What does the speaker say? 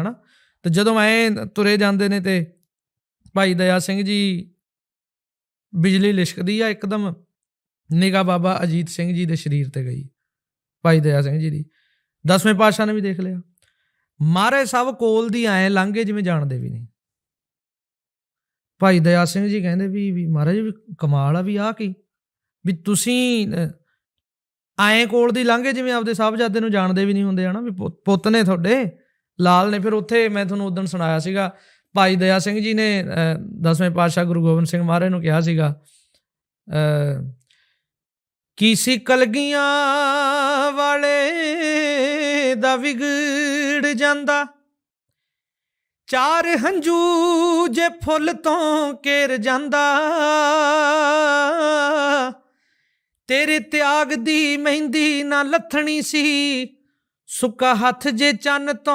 ਹਨਾ? ਤੇ ਜਦੋਂ ਐ ਤੁਰੇ ਜਾਂਦੇ ਨੇ ਤੇ ਭਾਈ ਦਇਆ ਸਿੰਘ ਜੀ ਬਿਜਲੀ ਲਿਸ਼ਕਦੀ ਆ ਇੱਕਦਮ। ਨਿਗਾ ਬਾਬਾ ਅਜੀਤ ਸਿੰਘ ਜੀ ਦੇ ਸਰੀਰ ਤੇ ਗਈ, ਭਾਈ ਦਇਆ ਸਿੰਘ ਜੀ ਦੀ। ਦਸਵੇਂ ਪਾਤਸ਼ਾਹ ਨੇ ਵੀ ਦੇਖ ਲਿਆ। ਮਾਰੇ ਸਭ ਕੋਲ ਦੀ ਐ ਲੰਘੇ ਜਿਵੇਂ ਜਾਣਦੇ ਵੀ ਨਹੀਂ। ਭਾਈ ਦਇਆ ਸਿੰਘ ਜੀ ਕਹਿੰਦੇ ਵੀ ਵੀ ਮਹਾਰਾਜ ਵੀ ਕਮਾਲ ਆ ਵੀ ਆ ਕੀ? ਵੀ ਤੁਸੀਂ ਆਏ ਕੋਲ ਦੀ ਲੰਘੇ ਜਿਵੇਂ ਆਪਦੇ ਸਾਹਿਬਜ਼ਾਦੇ ਨੂੰ ਜਾਣਦੇ ਵੀ ਨਹੀਂ ਹੁੰਦੇ ਹਨਾ, ਵੀ ਪੁੱਤ- ਪੁੱਤ ਨੇ ਤੁਹਾਡੇ। ਲਾਲ ਨੇ ਫਿਰ ਉੱਥੇ ਮੈਂ ਤੁਹਾਨੂੰ ਉਦੋਂ ਸੁਣਾਇਆ ਸੀਗਾ ਭਾਈ ਦਇਆ ਸਿੰਘ ਜੀ ਨੇ ਦਸਵੇਂ ਪਾਤਸ਼ਾਹ ਗੁਰੂ ਗੋਬਿੰਦ ਸਿੰਘ ਮਹਾਰਾਜ ਨੂੰ ਕਿਹਾ ਸੀਗਾ ਅਹ, ਕੀ ਸੀ ਕਲਗੀਆਂ ਵਾਲੇ ਦਾ ਵਿਗੜ ਜਾਂਦਾ? ਚਾਰ ਹੰਝੂ ਜੇ ਫੁੱਲ ਤੋਂ ਕੇਰ ਜਾਂਦਾ। ਤੇਰੇ ਤਿਆਗ ਦੀ ਮਹਿੰਦੀ ਨਾ ਲੱਥਣੀ ਸੀ ਸੁੱਕਾ ਹੱਥ ਜੇ ਚੰਨ ਤੋਂ